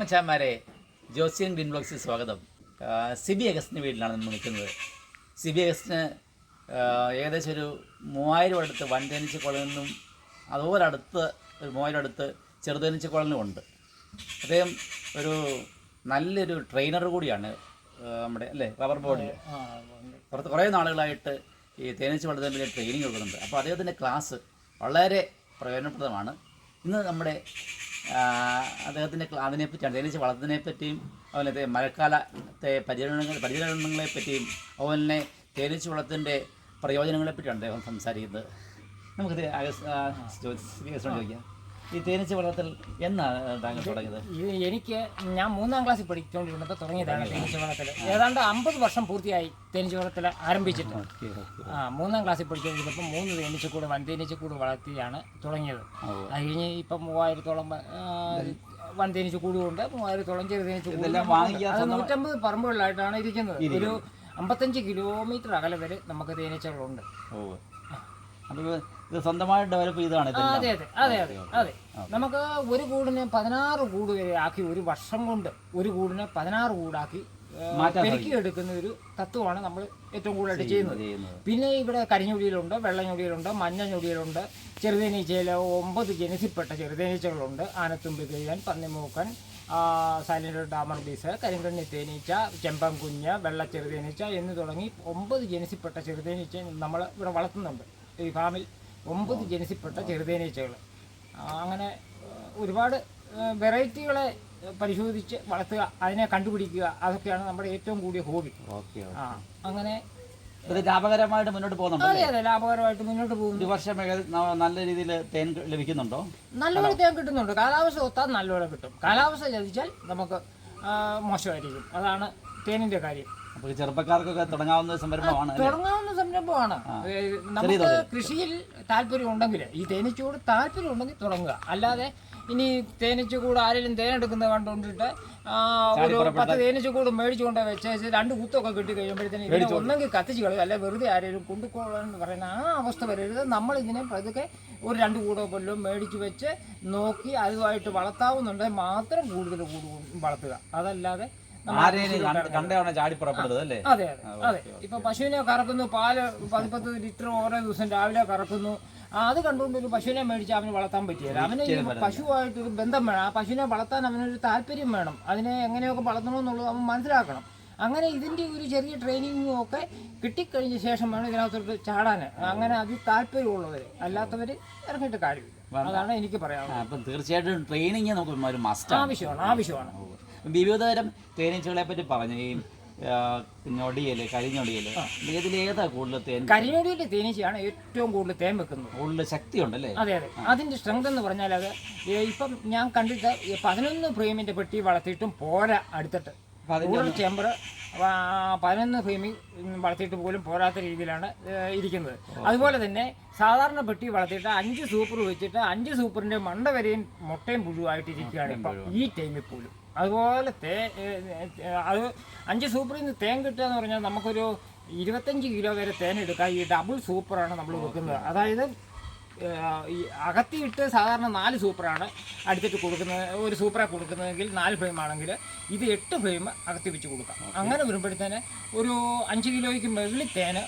മച്ചാന്മാരെ ജോസിയൻ green ബ്ലോക്സിൽ സ്വാഗതം. C Sibi അഗസ്റ്റിന്റെ വീട്ടിലാണ് നമ്മൾ നിൽക്കുന്നത്. സിബി അഗസ്റ്റിന് ഏകദേശം ഒരു മൂവായിരം അടുത്ത് വൻതേനീച്ച കുളനിന്നും അതുപോലെ അടുത്ത് ഒരു മൂവായിരം അടുത്ത് ചെറുതേനീച്ച കുളനും ഉണ്ട്. അദ്ദേഹം ഒരു നല്ലൊരു ട്രെയിനർ കൂടിയാണ് നമ്മുടെ അല്ലേ റബ്ബർ ബോർഡിൽ പുറത്ത് കുറേ നാളുകളായിട്ട് ഈ തേനീച്ച വലിയ ട്രെയിനിങ് കൊടുക്കുന്നുണ്ട് അപ്പോൾ അദ്ദേഹത്തിന്റെ ക്ലാസ് വളരെ പ്രയോജനപ്രദമാണ്. ഇന്ന് നമ്മുടെ അദ്ദേഹത്തിന്റെ അതിനെ അതിനെപ്പറ്റിയാണ് തേനീച്ച വളർത്തുന്നതിനെ പറ്റിയും അതുപോലെ മഴക്കാലത്തെ പരിചരണങ്ങൾ പരിചരണങ്ങളെ പറ്റിയും അതുപോലെ തന്നെ തേനീച്ച വളത്തിന്റെ പ്രയോജനങ്ങളെ പറ്റിയാണ് അദ്ദേഹം സംസാരിക്കുന്നത്. നമുക്കിത് ചോദിക്കാം. ഈ തേനീച്ച വളർത്തൽ എന്നാണ് താങ്കൾ തുടങ്ങിയത്? ഇത് എനിക്ക് ഞാൻ മൂന്നാം ക്ലാസ്സിൽ പഠിച്ചുകൊണ്ടിരുന്നപ്പോൾ തുടങ്ങിയതാണ് തേനീച്ച വളർത്തൽ ഏതാണ്ട് അമ്പത് വർഷം പൂർത്തിയായി തേനീച്ച വളർത്തൽ ആരംഭിച്ചിട്ട്. ആ മൂന്നാം ക്ലാസ്സിൽ പഠിച്ചുകൊണ്ടിരുന്നപ്പോൾ മൂന്ന് തേനീച്ചക്കൂട് കൂട് വളർത്തിയാണ് തുടങ്ങിയത്. അത് കഴിഞ്ഞ് ഇപ്പം മൂവായിരത്തോളം വൻ തേനീച്ച ഉണ്ട് മൂവായിരത്തോളം ചെറുതേനീച്ചക്കൂടും തേനീച്ച കൂടുതൽ അത് നൂറ്റമ്പത് പറമ്പുകളിലായിട്ടാണ് ഇരിക്കുന്നത്. ഒരു അമ്പത്തഞ്ച് കിലോമീറ്റർ അകലെ വരെ നമുക്ക് തേനീച്ചകളുണ്ട്. ഓ. അപ്പോൾ ഇത് സ്വന്തമായിട്ട് ഡെവലപ്പ് ചെയ്തതാണ് ആ, അതെ അതെ അതെ അതെ അതെ. നമുക്ക് ഒരു കൂടിനെ പതിനാറ് കൂട് വരെ ആക്കി ഒരു വർഷം കൊണ്ട് ഒരു കൂടിനെ പതിനാറ് കൂടാക്കി ഏ, എടുക്കുന്ന ഒരു തത്വമാണ് നമ്മൾ ഏറ്റവും കൂടുതലായിട്ട് ചെയ്യുന്നത് പിന്നെ ഇവിടെ കരിഞ്ഞൊടിയിലുണ്ട് വെള്ളഞ്ഞൊടിയിലുണ്ട് മഞ്ഞഞ്ഞൊടിയിലുണ്ട് ചെറുതേനീച്ചയിൽ ഒമ്പത് ജനസിൽപ്പെട്ട ചെറുതേനീച്ചകളുണ്ട് ആനത്തുമ്പി കഴിയാൻ പന്നിമൂക്കൻ സൈലന്റ് ഡാമർ ബീസ് കരിങ്കണ്ണി തേനീച്ച ചെമ്പം കുഞ്ഞ് വെള്ള ചെറുതേനീച്ച എന്ന് തുടങ്ങി ഒമ്പത് ജനസിൽപ്പെട്ട ചെറുതേനീച്ച നമ്മൾ ഇവിടെ വളർത്തുന്നുണ്ട്. ഈ ഫാമിൽ ഒമ്പത് ജനസിൽപ്പെട്ട ചെറുതേനീച്ചകൾ. അങ്ങനെ ഒരുപാട് വെറൈറ്റികളെ പരിശോധിച്ച് വളർത്തുക അതിനെ കണ്ടുപിടിക്കുക അതൊക്കെയാണ് നമ്മുടെ ഏറ്റവും കൂടിയ ഹോബി. ആ അങ്ങനെ ഇത് ലാഭകരമായിട്ട് മുന്നോട്ട് പോകുന്നുണ്ടോ അതെ അതെ ലാഭകരമായിട്ട് മുന്നോട്ട് പോകുന്നു. ഒരു വർഷം നല്ല രീതിയിൽ തേൻ ലഭിക്കുന്നുണ്ടോ? നല്ലപോലെ തേൻ കിട്ടുന്നുണ്ട്. കാലാവസ്ഥ ഒത്താൽ നല്ലപോലെ കിട്ടും. കാലാവസ്ഥ ചതിച്ചാൽ നമുക്ക് മോശമായിരിക്കും. അതാണ് തേനിന്റെ കാര്യം. അപ്പോൾ ചെറുപ്പക്കാർക്കൊക്കെ തുടങ്ങാവുന്ന സംരംഭമാണ് തുടങ്ങാവുന്ന സംരംഭമാണ്. നമുക്ക് കൃഷിയിൽ താല്പര്യം ഉണ്ടെങ്കിൽ ഈ തേനീച്ചയോട് താല്പര്യം ഉണ്ടെങ്കിൽ തുടങ്ങുക. അല്ലാതെ ഇനി തേനീച്ചക്കൂട് ആരെങ്കിലും തേനെടുക്കുന്നത് കണ്ടുകൊണ്ടിട്ട് ഒരു പത്ത് തേനീച്ചക്കൂട് മേടിച്ചുകൊണ്ട് വെച്ച് രണ്ട് കുത്തൊക്കെ കിട്ടി കഴിയുമ്പോഴത്തേന് ഒന്നെങ്കിൽ കത്തിച്ച് കളയും അല്ലെ വെറുതെ ആരെങ്കിലും കൊണ്ടുപോകണമെന്ന് പറയുന്ന ആ അവസ്ഥ വരരുത്. നമ്മൾ ഇതിനെ പതുക്കെ ഒരു രണ്ട് കൂടോ കൊല്ലം മേടിച്ച് വെച്ച് നോക്കി അതുമായിട്ട് വളർത്താവുന്നുണ്ടെങ്കിൽ മാത്രം കൂടുതൽ കൂടുതൽ വളർത്തുക. അതല്ലാതെ അതെ അതെ അതെ. ഇപ്പൊ പശുവിനെ കറക്കുന്നു പാൽ പതിപ്പത്ത് ലിറ്റർ ഓരോ ദിവസം രാവിലെ കറക്കുന്നു. അത് കണ്ടുകൊണ്ട് ഒരു പശുവിനെ മേടിച്ച് അവന് വളർത്താൻ പറ്റിയല്ല അവന് പശുവായിട്ട് പശുവായിട്ടൊരു ബന്ധം വേണം. ആ പശുവിനെ വളർത്താൻ അവനൊരു താല്പര്യം വേണം. അതിനെ എങ്ങനെയൊക്കെ വളർത്തണമെന്നുള്ളത് അവൻ മനസ്സിലാക്കണം. അങ്ങനെ ഇതിന്റെ ഒരു ചെറിയ ട്രെയിനിങ്ങും ഒക്കെ കിട്ടിക്കഴിഞ്ഞ ശേഷം വേണം ഇതിനകത്തോട്ട് ചാടാൻ. അങ്ങനെ അതിൽ താല്പര്യമുള്ളവർ അല്ലാത്തവർ ഇറങ്ങിയിട്ട് കാര്യമില്ല. അതാണ് എനിക്ക് പറയാനുള്ളത്. തീർച്ചയായിട്ടും ട്രെയിനിങ് നമുക്ക് ഒരു മസ്റ്റാണ് ആവശ്യമാണ് ആവശ്യമാണ് വിവിധതരം തേനീച്ചകളെ പറ്റി പറഞ്ഞു. ഈ ഞൊടിയൽ കരിഞ്ഞൊടിയൽ. ഇതിൽ ഏതാ കൂടുതൽ തേൻ? കരിഞ്ഞൊടിയിലെ തേനീച്ചയാണ് ഏറ്റവും കൂടുതൽ തേൻ വെക്കുന്നത്. കൂടുതൽ ശക്തിയുണ്ടല്ലേ? അതെ അതെ. അതിന്റെ സ്ട്രെങ്ത് എന്ന് പറഞ്ഞാൽ അത് ഇപ്പം ഞാൻ കണ്ടിട്ട് പതിനൊന്ന് ഫ്രെയിമിന്റെ പെട്ടി വളർത്തിയിട്ടും പോരാ അടുത്തിട്ട്. കൂടുതൽ ചേമ്പർ പതിനൊന്ന് ഫ്രെയിമിൽ വളർത്തിയിട്ട് പോലും പോരാത്ത രീതിയിലാണ് ഇരിക്കുന്നത്. അതുപോലെ തന്നെ സാധാരണ പെട്ടി വളർത്തിയിട്ട് അഞ്ച് സൂപ്പർ വെച്ചിട്ട് അഞ്ച് സൂപ്പറിന്റെ മണ്ട വരെയും മുട്ടയും പുഴുവായിട്ട് ഇരിക്കുകയാണ് ഇപ്പം ഈ ടൈമിൽ പോലും. അതുപോലെ തേ അത് അഞ്ച് സൂപ്പറിൽ നിന്ന് തേൻ കിട്ടുക എന്ന് പറഞ്ഞാൽ നമുക്കൊരു ഇരുപത്തഞ്ച് കിലോ വരെ തേൻ എടുക്കാം ഈ ഡബിൾ സൂപ്പറാണ് നമ്മൾ കൊടുക്കുന്നത്. അതായത് ഈ അകത്തിയിട്ട് സാധാരണ നാല് സൂപ്പറാണ് അടുത്തിട്ട് കൊടുക്കുന്നത്. ഒരു സൂപ്പറെ കൊടുക്കുന്നതെങ്കിൽ നാല് ഫ്രെയിം ആണെങ്കിൽ ഇത് എട്ട് ഫ്രെയിം അകത്തി വെച്ച് കൊടുക്കാം. അങ്ങനെ വരുമ്പോഴത്തേന് ഒരു അഞ്ച് കിലോയ്ക്ക് മുകളിൽ തേന്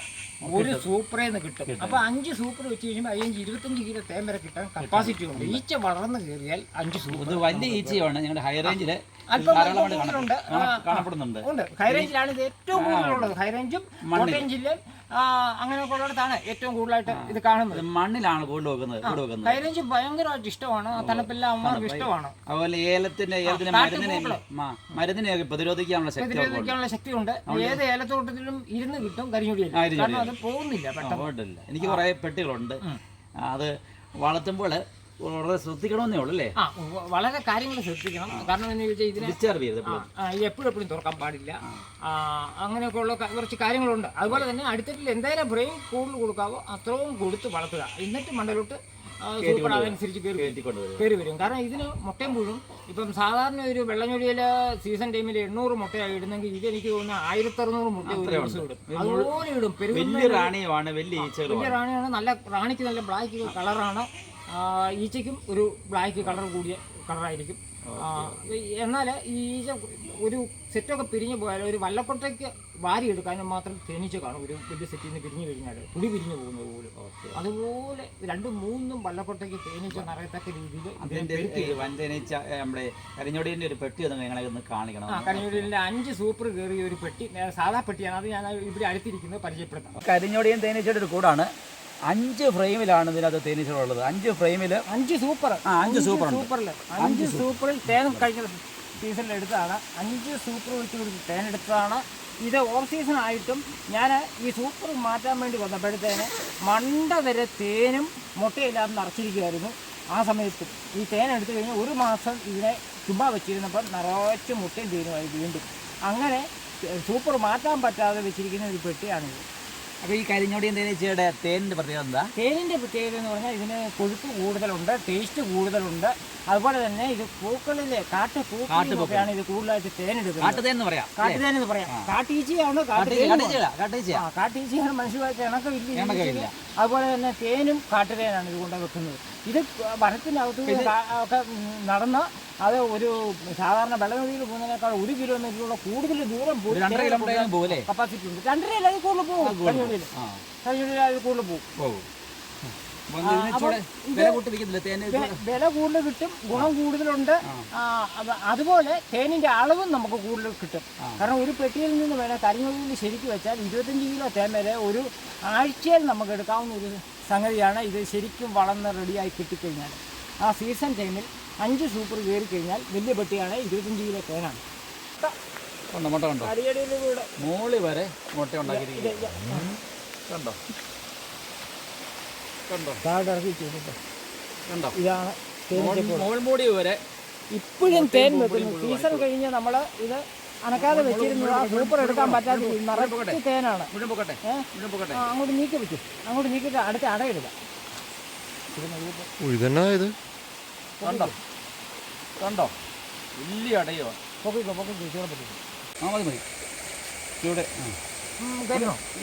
ഒരു സൂപ്പറേ നിന്ന് കിട്ടും. അപ്പോൾ അഞ്ച് സൂപ്പർ വെച്ച് കഴിയുമ്പോൾ അതിന് ഇരുപത്തഞ്ച് കിലോ തേൻ വരെ കിട്ടാൻ കപ്പാസിറ്റി ഉണ്ട്. ഈച്ച വളർന്ന് കയറിയാൽ അഞ്ച് സൂപ്പർ. വലിയ ഈച്ചയാണ്. ഞങ്ങളുടെ ഹൈ റേഞ്ചിൽ അല്പം. കാണപ്പെടുന്നുണ്ട്. ഉണ്ട്. ഹൈറേഞ്ചിലാണ് ഇത് ഏറ്റവും കൂടുതലുള്ളത്. ഹൈറേഞ്ചും കോട്ടയം ജില്ലയും അങ്ങനെയൊക്കെ ഉള്ളിടത്താണ് ഏറ്റവും കൂടുതലായിട്ട് ഇത് കാണുന്നത്. മണ്ണിലാണ് കൂടുതൽ വെക്കുന്നത് വെക്കുന്നത് ഭയങ്കരമായിട്ട് ഇഷ്ടമാണ്. തണുപ്പെല്ലാം അമ്മമാർക്ക് ഇഷ്ടമാണ്. അതുപോലെ ഏലത്തിന്റെ ഏലത്തിന്റെ മരുന്നിനെ മ- മരുന്നിനെയൊക്കെ പ്രതിരോധിക്കാനുള്ള ശക്തി ഉണ്ട് പ്രതിരോധിക്കാനുള്ള ശക്തിയുണ്ട്. ഏത് ഏലത്തോട്ടത്തിലും ഇരുന്ന് കിട്ടും കരിഞ്ഞുടി കാരണം അത് പോകുന്നില്ല പെട്ടെന്ന്. എനിക്ക് കുറെ പെട്ടികളുണ്ട്. അത് വളർത്തുമ്പോൾ വളരെ ശ്രദ്ധിക്കണമെന്നേ ഉള്ളൂ അല്ലേ? ആ വളരെ കാര്യങ്ങൾ ശ്രദ്ധിക്കണം. കാരണം എന്ന് ചോദിച്ചാൽ ഇതിനെ ഡിസ്ചാർജ് ചെയ്ത് എപ്പോഴും. എപ്പോഴും തുറക്കാൻ പാടില്ല. അങ്ങനെയൊക്കെ ഉള്ള കുറച്ച് കാര്യങ്ങളുണ്ട്. അതുപോലെ തന്നെ അടുത്തിട്ടിൽ എന്തായാലും ബ്രെയിൻ കൂടുതൽ കൊടുക്കാവോ അത്രയും കൊടുത്ത് വളർത്തുക. എന്നിട്ട് മണ്ടലോട്ട് സൂപ്പർ അതനുസരിച്ച് കയറി വരും. കാരണം ഇതിന് മുട്ടയും പുഴും ഇപ്പം സാധാരണ ഒരു വെള്ളഞ്ഞൊടിയിലെ സീസൺ ടൈമിൽ എണ്ണൂറ് മുട്ടയായി ഇടുന്നെങ്കിൽ ഇത് എനിക്ക് തോന്നുന്നു ആയിരത്തി അറുന്നൂറ് മുട്ട ഒരു ദിവസം ഇടും. അതുപോലെ ഇടും. വലിയ റാണിയാണ് വലിയ വലിയ റാണിയാണ്. നല്ല റാണിക്ക് നല്ല ബ്ലാക്ക് കളറാണ്. ഈച്ചയ്ക്കും ഒരു ബ്ലാക്ക് കളർ കൂടിയ കളറായിരിക്കും എന്നാൽ ഈ ഈച്ച ഒരു സെറ്റൊക്കെ പിരിഞ്ഞു പോയാൽ ഒരു വല്ലക്കൊട്ടയ്ക്ക് വാരി എടുക്കാനും മാത്രം തേനീച്ച കാണും. ഒരു വലിയ സെറ്റിൽ നിന്ന് പിരിഞ്ഞു കഴിഞ്ഞാൽ പുടി പിരിഞ്ഞു പോകുന്നത് പോലും. അതുപോലെ രണ്ടും മൂന്നും വല്ലക്കൊട്ടയ്ക്ക് തേനീച്ച നിറയത്തക്ക രീതിയിൽ വൻതേനീച്ച നമ്മുടെ കരിഞ്ഞൊടിന്റെ ഒരു പെട്ടി ഒന്ന് ഞങ്ങളെ ഒന്ന് കാണിക്കണം. ആ കണിയൂരിലെ അഞ്ച് സൂപ്പർ കയറിയ ഒരു പെട്ടി സാധാ പെട്ടിയാണ്. അത് ഞാൻ ഇവിടെ അടുത്തിരിക്കുന്നത് പരിചയപ്പെടുത്താം. കരിഞ്ഞൊടിയും തേനീച്ചയുടെ ഒരു കൂടാണ്. അഞ്ച് ഫ്രെയിമിലാണ് ഇതിനകത്ത് തേനീച്ചകളുള്ളത്. അഞ്ച് ഫ്രെയിമിൽ അഞ്ച് സൂപ്പർ ആ, അഞ്ച് സൂപ്പർ. സൂപ്പറിൽ അഞ്ച് സൂപ്പറിൽ തേൻ കഴിഞ്ഞ സീസണിൽ എടുത്തതാണ്. അഞ്ച് സൂപ്പർ വെച്ച് കൊടുത്ത് തേൻ എടുത്തതാണ്. ഇത് ഓഫ് സീസൺ ആയിട്ടും ഞാൻ ഈ സൂപ്പർ മാറ്റാൻ വേണ്ടി വന്നപ്പോഴത്തേന് മണ്ട വരെ തേനും മുട്ടയില്ലാതെ നിറച്ചിരിക്കുമായിരുന്നു ആ സമയത്ത് ഈ തേൻ എടുത്തു കഴിഞ്ഞാൽ ഒരു മാസം ഇതിനെ ചുമ്മാ വെച്ചിരുന്നപ്പോൾ നിറച്ച് മുട്ടയും തേനുമായി വീണ്ടും. അങ്ങനെ സൂപ്പർ മാറ്റാൻ പറ്റാതെ വെച്ചിരിക്കുന്ന ഒരു പെട്ടിയാണിത്. അപ്പോൾ ഈ കരിഞ്ഞോടി തേനീച്ചയുടെ തേനിന്റെ പ്രത്യേകത എന്താ? തേനിന്റെ പ്രത്യേകത എന്ന് പറഞ്ഞാൽ ഇതിന് കൊഴുപ്പ് കൂടുതലുണ്ട് ടേസ്റ്റ് കൂടുതലുണ്ട്. അതുപോലെ തന്നെ ഇത് പൂക്കളിലെ കാട്ടു പൂക്കളാണ് ഇത് കൂടുതലായിട്ട് തേനെടുക്കുന്നത്. കാട്ടുതേൻ എന്ന് പറയാം കാട്ടുതേൻ എന്ന് പറയാം. കാട്ടീച്ചയാണ് കാട്ടീച്ചയാണ് മനുഷ്യമായിട്ട് ഇണക്കമില്ല. അതുപോലെ തന്നെ തേനും കാട്ടുതേനാണ് ഇത് കൊണ്ട് വെക്കുന്നത് ഇത് വനത്തിനകത്ത് ഒക്കെ നടന്ന് അത് ഒരു സാധാരണ വെള്ളനദിയിൽ പോകുന്നതിനേക്കാൾ ഒരു കിലോമീറ്ററിലുള്ള കൂടുതൽ ദൂരം ഒരു രണ്ടര കിലോമീറ്റർ പോകും കപ്പാസിറ്റി ഉണ്ട്. രണ്ടര അതിൽ കൂടുതൽ പോകും. അതിൽ കൂടുതൽ പോകും. വില കൂടുതൽ കിട്ടും ഗുണം കൂടുതലുണ്ട്. അതുപോലെ തേനിന്റെ അളവും നമുക്ക് കൂടുതൽ കിട്ടും. കാരണം ഒരു പെട്ടിയിൽ നിന്ന് വേണം കരിങ്ങുള്ളിൽ ശരിക്കും വെച്ചാൽ ഇരുപത്തഞ്ച് കിലോ തേൻ വരെ ഒരു ആഴ്ചയിൽ നമുക്ക് എടുക്കാവുന്ന ഒരു സംഗതിയാണ് ഇത് ശരിക്കും വളർന്ന് റെഡിയായി കിട്ടിക്കഴിഞ്ഞാൽ. ആ സീസൺ ടൈമിൽ അഞ്ച് സൂപ്പർ കയറി കഴിഞ്ഞാൽ വലിയ പെട്ടിയാണ് ഇരുപത്തഞ്ച് കിലോ തേനാണ്. മുട്ട കണ്ടോ? അരിയടിയിലൂടെ മോളി വരെ മുട്ട ഉണ്ടാക്കിയിരിക്കുന്നത് കണ്ടോ? കണ്ടോ? താഴെ ഇറക്കി ചെയ്തിട്ട് കണ്ടോ? ഇതാണ് തേനീച്ച മോൾ മൂടി വരെ ഇപ്പോഴും തേൻ വെക്കുന്നു. സീസൺ കഴിഞ്ഞ് നമ്മൾ ഇത് അനക്കാതെ വെച്ചിരുന്നത് ആ സൂപ്പർ എടുക്കാൻ പറ്റാതെ നിറച്ച് തേനാണ്. അങ്ങോട്ട് നീക്കി വെക്കും. അങ്ങോട്ട് നീക്കിയിട്ട് അടുത്ത് അടയിടുക ഇത്? കണ്ടോ? കണ്ടോ? വലിയ അടയോ? പൊക്കിക്കോ പൊക്കിക്കോ ചൂടെ പൊക്കിക്കോ. ആ മതി മതി. ചൂടെ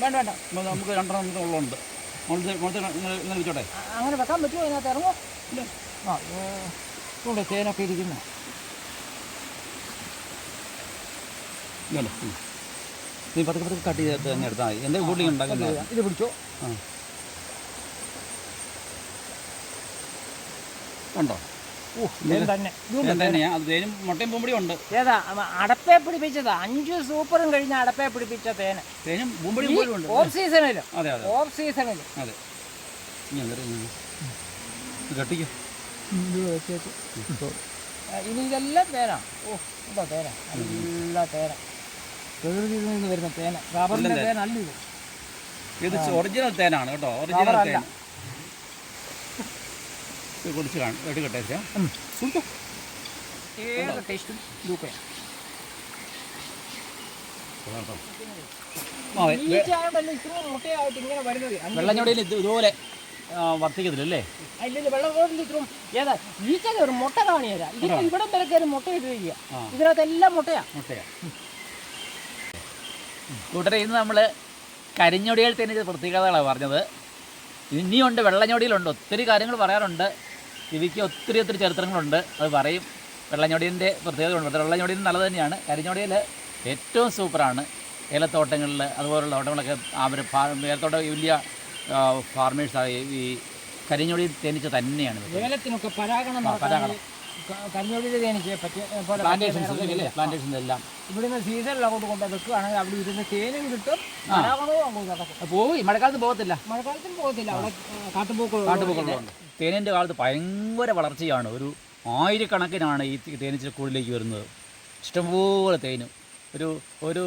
വേണ്ട വേണ്ട. നമുക്ക് രണ്ടെണ്ണം ഉള്ളുണ്ട് ഇങ്ങനെ വെച്ചോട്ടെ അങ്ങനെ വെക്കാൻ പറ്റുമോ അതിനകത്ത് ഇറങ്ങോ. ആ ഇവിടെ തേനൊക്കെ ഇരിക്കുന്ന. നീ പതുക്കെ പതുക്കെ കട്ട് ചെയ്തിട്ട് തന്നെ എടുത്താൽ മതി. എന്റെ വീട്ടിൽ ഉണ്ടാക്കുന്നത്? ഇത് പിടിച്ചോ. ആ. കണ്ടോ? തന്നെയാ. അത് തേനും മുട്ടയും പൂമ്പടിയും ഉണ്ട്. ഏതാ? അ- അടപ്പേ പിടിപ്പിച്ചതാ. അഞ്ച് സൂപ്പറും കഴിഞ്ഞ അടപ്പേ പിടിപ്പിച്ച തേന്. തേനും പൂമ്പടിയും പോലും ഉണ്ട്. ഓഫ് സീസണിൽ അതെ അതെ. ഓഫ് സീസണിൽ അതെ. ഇനി കെട്ടിക്കോ ഇതെല്ലാം തേനാ. ഓ എന്താ തേന. എല്ലാ തേന. പ്രകൃതിയിൽ നിന്ന് വരുന്ന തേന. റബ്ബറിന്റെ തേനല്ല അല്ല ഇത് ഇത് ഒറിജിനൽ തേനാണ് കേട്ടോ. ഒറിജിനൽ റബ്ബറല്ല. കുടിച്ച് കാണും. എടുക്കട്ടെ. ഏത് ടേസ്റ്റും വെള്ളഞ്ഞോടിയിൽ ഇത് ഇതുപോലെ ആ, വർത്തിക്കത്തില്ല അല്ലേ ഇല്ലല്ലോ വെള്ളം റോഡിൽ ഇത്രയും ഏതാ? ഒരു മുട്ട കാണിയതാ ഇവിടെ വരെ കയറി മുട്ട ഇട്ടിരിക്കുക. ഇതിനകത്ത് എല്ലാം മുട്ടയാ. മുട്ടയാ. കൂട്ടരെ ഇന്ന് നമ്മൾ കരിഞ്ഞൊടിയിൽ തന്നെ പ്രത്യേകതകളാണ് പറഞ്ഞത്. ഇനിയുണ്ട് വെള്ളഞ്ഞൊടിയിലുണ്ട് ഒത്തിരി കാര്യങ്ങൾ പറയാറുണ്ട്. ഇവയ്ക്ക് ഒത്തിരി ഒത്തിരി ചരിത്രങ്ങളുണ്ട്. അത് പറയും. വെള്ളഞ്ഞൊടിയന്റെ പ്രത്യേകതയുണ്ട് വെള്ളഞ്ഞൊടിയൻ നല്ലത് തന്നെയാണ്. കരിഞ്ഞൊടിയിൽ ഏറ്റവും സൂപ്പറാണ്. ഏലത്തോട്ടങ്ങളിൽ അതുപോലുള്ള തോട്ടങ്ങളൊക്കെ അവർ ഏലത്തോട്ടം വലിയ ഫാർമേഴ്സായി ഈ കരിഞ്ഞൊടി തേനീച്ച തന്നെയാണ്. ഏലത്തിനൊക്കെ പരാഗണം പരാഗണം. കഞ്ഞോടിയിൽ തേനിച്ച് പറ്റിയ പ്ലാന്റേഷൻസ് എല്ലാം. ഇവിടുന്ന് സീസണിൽ അങ്ങോട്ട് കൊണ്ട് വെക്കുകയാണെങ്കിൽ അവിടെ ഇരുന്ന് തേനും കിട്ടും. പരാഗണവും അങ്ങോട്ട് നടക്കും. പോയി. മഴക്കാലത്ത് പോകത്തില്ല. മഴക്കാലത്തും പോകത്തില്ല. അവിടെ കാട്ടുപൂക്കൾ കാട്ടുപോക്കുള്ളതുകൊണ്ട് തേനിന്റെ കാലത്ത് ഭയങ്കര വളർച്ചയാണ്. ഒരു ആയിരക്കണക്കിനാണ് ഈ തേനീച്ച കൂടിലേക്ക് വരുന്നത്. ഇഷ്ടംപോലെ തേനും ഒരു ഒരു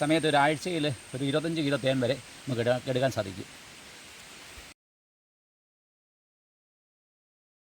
സമയത്ത് ഒരാഴ്ചയിൽ ഒരു ഇരുപത്തഞ്ച് കിലോ തേൻ വരെ നമുക്ക് എടുക്കാൻ സാധിക്കും.